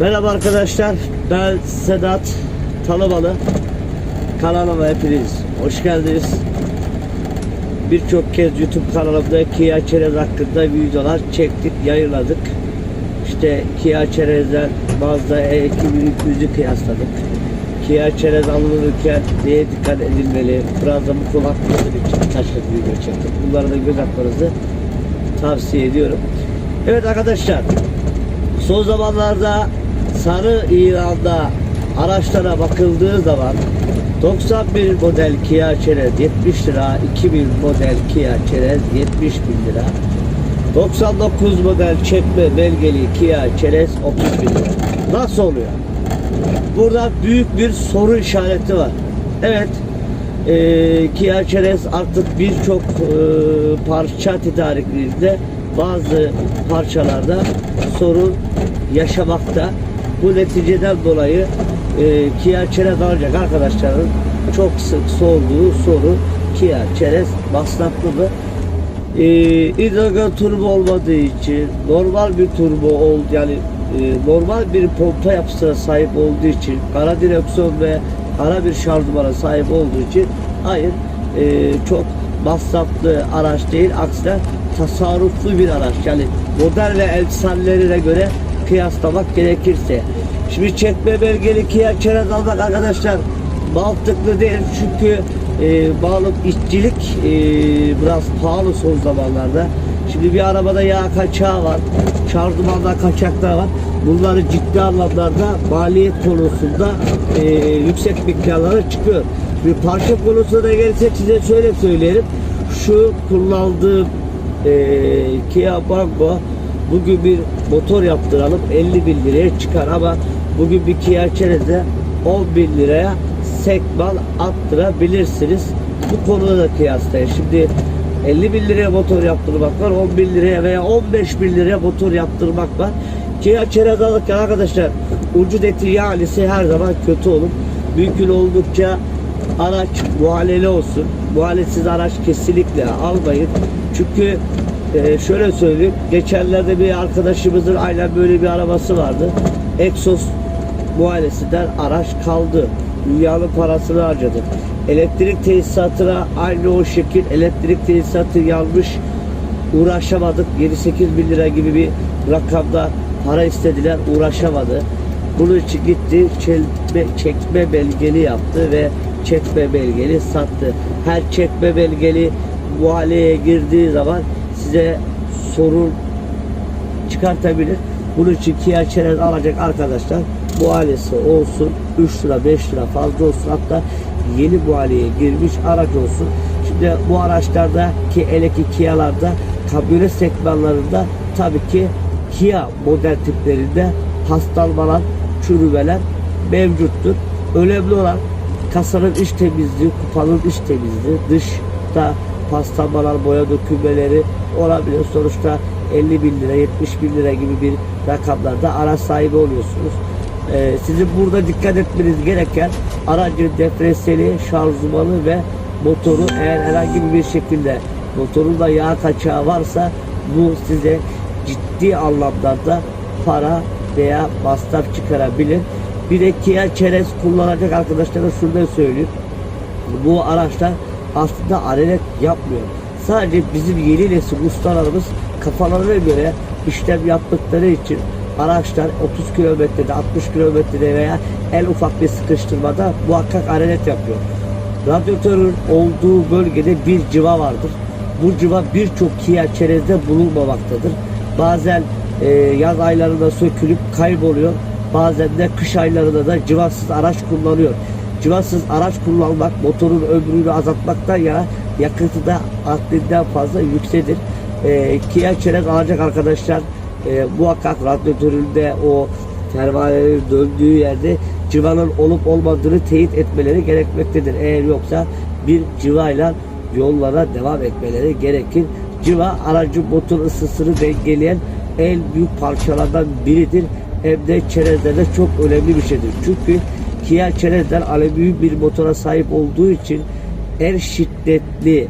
Merhaba arkadaşlar, ben Sedat Talıbalı. Kanalıma hepiniz hoş geldiniz. Birçok kez YouTube kanalımda Kia Çerez hakkında videolar çektik, yayınladık. İşte Kia Çerez'den Mazda E2300'ü kıyasladık. Kia Çerez alınırken neye dikkat edilmeli, biraz da bu konu hakkında bir kez video çektik. Bunlara da göz atmanızı tavsiye ediyorum. Evet arkadaşlar, Son zamanlarda sarı İran'da araçlara bakıldığı zaman 91 model Kia Çerez 70 lira, 2000 model Kia Çerez 70 bin lira. 99 model çekme belgeli Kia Çerez 30 bin lira. Nasıl oluyor? Burada büyük bir soru işareti var. Evet, eee Kia Çerez artık birçok eee, parça tedariklerinde bazı parçalarda sorun yaşamakta. Bu neticeden dolayı eee Kia Çerez alacak arkadaşların çok sık sorduğu soru Kia Çerez masraflı mı? e, hidrogen turbo olmadığı için normal bir turbo ol yani e, normal bir pompa yapısına sahip olduğu için kara direksiyon ve ara bir şanzımana sahip olduğu için hayır e, çok masraflı araç değil aksine tasarruflu bir araç yani model ve efsanelerine göre kıyaslamak gerekirse şimdi çekme belgeli Kia Çerez almak arkadaşlar mantıklı değil çünkü e, bağlı işçilik e, biraz pahalı son zamanlarda. Şimdi bir arabada yağ kaçağı var, şarjımanda kaçaklar var. Bunları ciddi anlamlarda maliyet konusunda e, yüksek miktarlara çıkıyor. Bir parça konusuna gelirsek size şöyle söyleyelim. Şu kullandığım e, Kia Bango bugün bir motor yaptıralım 50 bin liraya çıkar ama bugün bir Kia Çerez'de 10 bin liraya sekman attırabilirsiniz. Bu konuda da kıyaslayın. Şimdi 50 bin liraya motor yaptırmak var, 10 bin liraya veya 15 bin liraya motor yaptırmak var. Kia Çerez alırken arkadaşlar ucu eti yağlisi her zaman kötü olur. Mümkün oldukça araç muhaleli olsun. Muhalesiz araç kesinlikle almayın. Çünkü e, şöyle söyleyeyim. Geçenlerde bir arkadaşımızın aynen böyle bir arabası vardı. Exos muhalesinden araç kaldı. Dünyanın parasını harcadı. Elektrik tesisatına aynı o şekil elektrik tesisatı yanmış uğraşamadık. 7-8 bin lira gibi bir rakamda para istediler uğraşamadı. Bunun için gitti çekme, çekme belgeli yaptı ve çekme belgeli sattı. Her çekme belgeli muhaleye girdiği zaman size sorun çıkartabilir. Bunun için Kia Çerez alacak arkadaşlar muhalesi olsun 3 lira 5 lira fazla olsun hatta yeni muhaleye girmiş araç olsun. Şimdi bu araçlarda ki hele ki Kia'larda kamyonet segmentlarında tabii ki Kia model tiplerinde paslanmalar, çürümeler mevcuttur. Önemli olan kasanın iç temizliği, kupanın iç temizliği, dışta paslanmalar, boya dökülmeleri olabilir. Sonuçta 50 bin lira, 70 bin lira gibi bir rakamlarda araç sahibi oluyorsunuz. Ee, sizin burada dikkat etmeniz gereken aracın depreseli, şarjmanı ve motoru eğer herhangi bir şekilde motorunda yağ kaçağı varsa bu size ciddi anlamda da para veya masraf çıkarabilir. Bir de Kia Çerez kullanacak arkadaşlara şunu da söyleyeyim. Bu araçlar aslında arelet yapmıyor. Sadece bizim yeni nesil ustalarımız kafalarına göre işlem yaptıkları için araçlar 30 kilometrede 60 kilometrede veya en ufak bir sıkıştırmada muhakkak arelet yapıyor. Radyatörün olduğu bölgede bir civa vardır. Bu civa birçok Kia çerezde bulunmamaktadır. Bazen e, yaz aylarında sökülüp kayboluyor. Bazen de kış aylarında da civasız araç kullanıyor. Civasız araç kullanmak motorun ömrünü azaltmaktan yana yakıtı da haddinden fazla yükselir. E, Kia çerez alacak arkadaşlar e, muhakkak radyatöründe o pervanelerin döndüğü yerde civanın olup olmadığını teyit etmeleri gerekmektedir. Eğer yoksa bir civayla yollara devam etmeleri gerekir. Civa aracın motor ısısını dengeleyen en büyük parçalardan biridir. Hem de çerezlerde çok önemli bir şeydir. Çünkü Kia çerezler alüminyum bir motora sahip olduğu için en şiddetli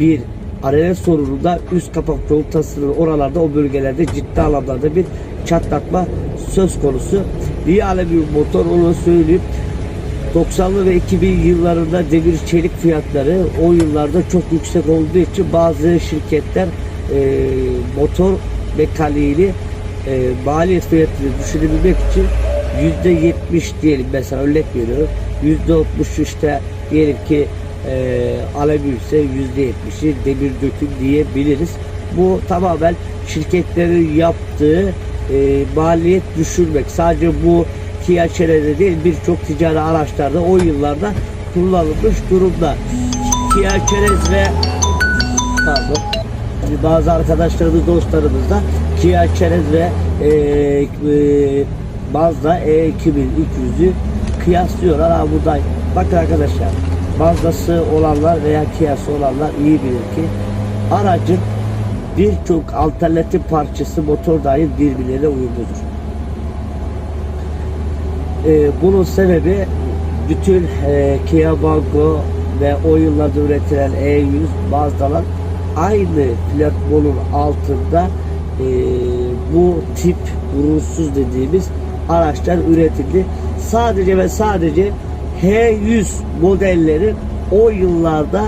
bir arene sorununda üst kapak contasının oralarda o bölgelerde ciddi anlamda bir çatlatma söz konusu. İyi alem bir motor onu söyleyeyim. 90'lı ve 2000 yıllarında demir çelik fiyatları o yıllarda çok yüksek olduğu için bazı şirketler e, motor mekaniğini e, maliyet fiyatını düşürebilmek için %70 diyelim mesela örnek veriyorum %60 işte diyelim ki e, alüminyum ise %70'i demir döküm diyebiliriz. Bu tamamen şirketlerin yaptığı e, maliyet düşürmek. Sadece bu Kia Chere'de değil birçok ticari araçlarda o yıllarda kullanılmış durumda. Kia Cheres ve pardon bazı arkadaşlarımız dostlarımız da Kia Cheres ve e, e, Mazda E2300'ü kıyaslıyorlar. Ha burada bakın arkadaşlar Mazda'sı olanlar veya Kia'sı olanlar iyi bilir ki aracın birçok alternatif parçası motor dahil birbirlerine uyumludur. Ee, bunun sebebi bütün e, Kia Banco ve o yıllarda üretilen E100 Mazda'lar aynı platformun altında e, bu tip burunsuz dediğimiz araçlar üretildi. Sadece ve sadece H100 modelleri o yıllarda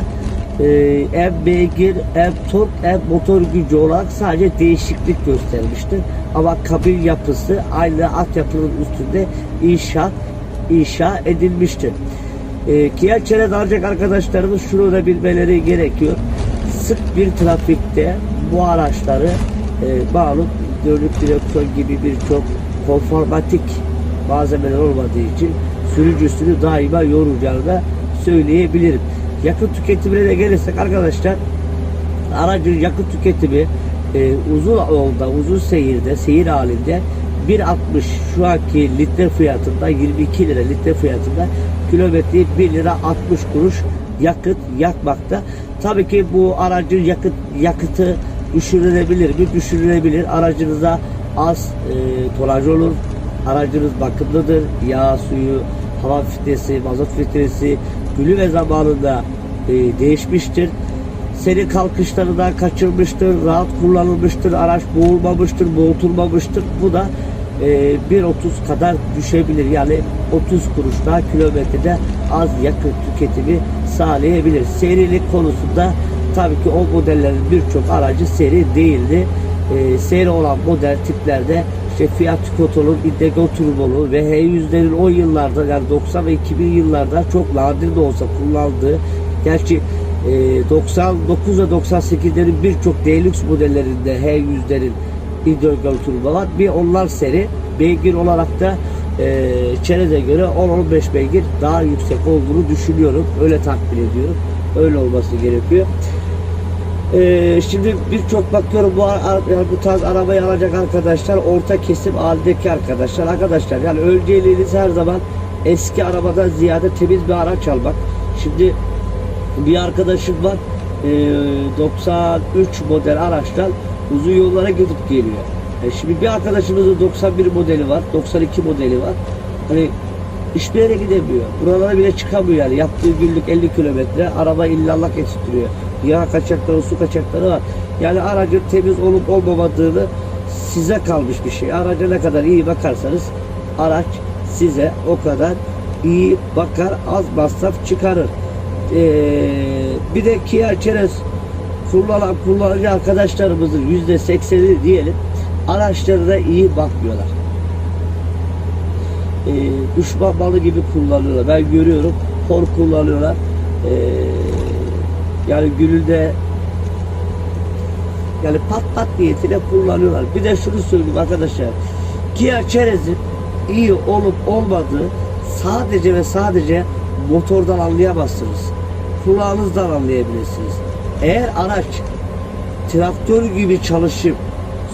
e, hem beygir hem tork hem motor gücü olarak sadece değişiklik göstermiştir. Ama kabin yapısı aynı altyapının üstünde inşa inşa edilmiştir. E, Kia Çerez alacak arkadaşlarımız şunu da bilmeleri gerekiyor. Sık bir trafikte bu araçları e, malum dönük direksiyon gibi birçok konformatik malzemeler olmadığı için sürücüsünü daima yoracağını da söyleyebilirim. Yakıt tüketimine de gelirsek arkadaşlar aracın yakıt tüketimi e, uzun yolda, uzun seyirde, seyir halinde 1.60 şu anki litre fiyatında 22 lira litre fiyatında kilometre 1 lira 60 kuruş yakıt yakmakta. Tabii ki bu aracın yakıt yakıtı düşürülebilir mi? Düşürülebilir. Aracınıza az e, tonaj olur. Aracınız bakımlıdır. Yağ, suyu, hava filtresi, mazot filtresi günü ve zamanında e, değişmiştir. Seni kalkışlarından kaçırmıştır, rahat kullanılmıştır, araç boğulmamıştır, boğultulmamıştır. Bu da e, 1.30 kadar düşebilir. Yani 30 kuruş daha kilometrede az yakıt tüketimi sağlayabilir. Serilik konusunda tabii ki o modellerin birçok aracı seri değildi. E, seri olan model tiplerde işte Fiat Tikoto'nun Indigo Turbolu ve H100'lerin o yıllarda yani 90 ve 2000 yıllarda çok nadir de olsa kullandığı gerçi e, 99 ve 98'lerin birçok Deluxe modellerinde H100'lerin Indigo Turbo var. Bir onlar seri beygir olarak da e, Çerez'e göre 10-15 beygir daha yüksek olduğunu düşünüyorum. Öyle takdir ediyorum. Öyle olması gerekiyor. Ee, şimdi birçok bakıyorum bu yani bu tarz arabayı alacak arkadaşlar orta kesim haldeki arkadaşlar arkadaşlar yani önceliğiniz her zaman eski arabadan ziyade temiz bir araç almak. Şimdi bir arkadaşım var ee, 93 model araçtan uzun yollara gidip geliyor. E şimdi bir arkadaşımızın 91 modeli var, 92 modeli var. Hani hiçbir yere gidemiyor. Buralara bile çıkamıyor yani. Yaptığı günlük 50 kilometre araba illallah getiriyor. Yağ kaçakları, su kaçakları var. Yani aracın temiz olup olmamadığını size kalmış bir şey. Araca ne kadar iyi bakarsanız araç size o kadar iyi bakar, az masraf çıkarır. Ee, bir de Kia Çerez kullanan kullanıcı arkadaşlarımızın yüzde sekseni diyelim araçlarına iyi bakmıyorlar e, düşman malı gibi kullanıyorlar. Ben görüyorum. Hor kullanıyorlar. E, yani gülülde yani pat pat niyetine kullanıyorlar. Bir de şunu söyleyeyim arkadaşlar. Kia Çerez'in iyi olup olmadığı sadece ve sadece motordan anlayamazsınız. Kulağınızdan anlayabilirsiniz. Eğer araç traktör gibi çalışıp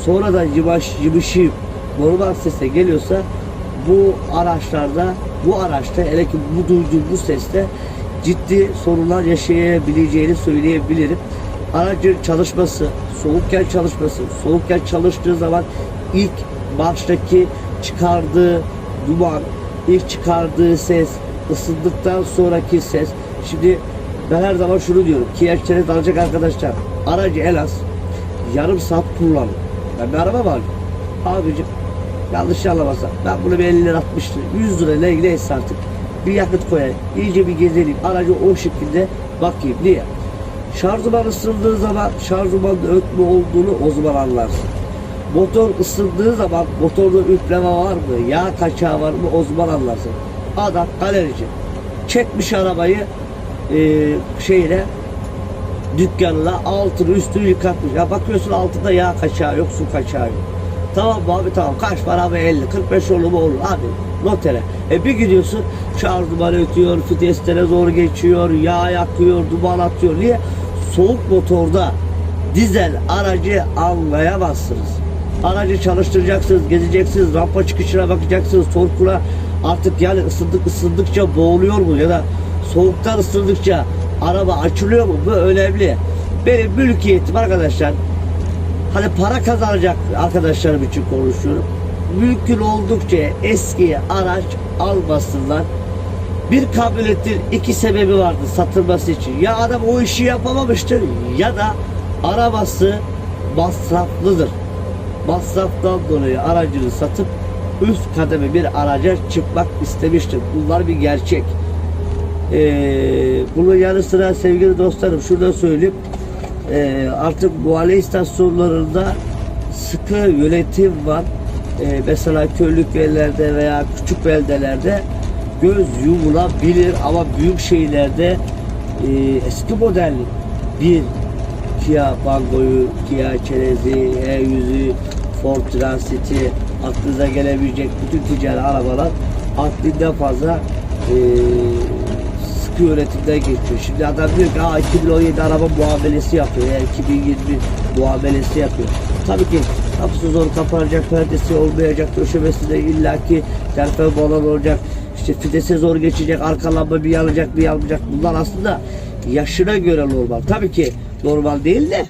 sonradan yıvaş yıvışıp normal sese geliyorsa bu araçlarda bu araçta hele ki bu duyduğum bu seste ciddi sorunlar yaşayabileceğini söyleyebilirim. Aracın çalışması, soğukken çalışması, soğukken çalıştığı zaman ilk baştaki çıkardığı duman, ilk çıkardığı ses, ısındıktan sonraki ses. Şimdi Ben her zaman şunu diyorum. Kia Çerez alacak arkadaşlar. Aracı en az yarım saat kullanın. Ben bir araba var. Abicim yanlış anlamazsa ben bunu bir 50 lira 60 lira 100 lira ne artık bir yakıt koyayım. iyice bir gezelim. Aracı o şekilde bakayım. Niye? Şarjman ısındığı zaman şarjmanın ötme olduğunu o zaman anlarsın. Motor ısındığı zaman motorda üfleme var mı? Yağ kaçağı var mı? O zaman anlarsın. Adam galerici. Çekmiş arabayı e, şeyle dükkanına altını üstünü yıkatmış. Ya bakıyorsun altında yağ kaçağı yok, su kaçağı yok. Tamam abi tamam. Kaç para abi 50, 45 olur mu olur abi. Notere. E bir gidiyorsun şarjman ötüyor, fitestere zor geçiyor, yağ yakıyor, duman atıyor. Niye? Soğuk motorda dizel aracı anlayamazsınız. Aracı çalıştıracaksınız, gezeceksiniz, rampa çıkışına bakacaksınız, torkuna artık yani ısındık ısındıkça boğuluyor mu ya da soğuktan ısındıkça araba açılıyor mu? Bu önemli. Benim mülkiyetim arkadaşlar hani para kazanacak arkadaşlarım için konuşuyorum. Mümkün oldukça eski araç almasınlar. Bir kamyonetin iki sebebi vardı satılması için. Ya adam o işi yapamamıştır ya da arabası masraflıdır. Masraftan dolayı aracını satıp üst kademe bir araca çıkmak istemiştir. Bunlar bir gerçek. Ee, bunun yanı sıra sevgili dostlarım şurada söyleyeyim. Ee, artık muayene istasyonlarında sıkı yönetim var. Ee, mesela köylük yerlerde veya küçük beldelerde göz yumulabilir ama büyük şehirlerde e, eski model bir Kia Bango'yu, Kia Çerez'i, E100'ü, Ford Transit'i aklınıza gelebilecek bütün ticari arabalar haddinden fazla e, sıkı yönetimden geçiyor. Şimdi adam diyor ki Aa, 2017 araba muamelesi yapıyor veya 2020 muamelesi yapıyor. Tabii ki kapısı zor kapanacak, perdesi olmayacak, döşemesi de illaki terfe falan olacak. İşte fidesi zor geçecek, arka lamba bir yanacak bir yanmayacak. Bunlar aslında yaşına göre normal. Tabii ki normal değil de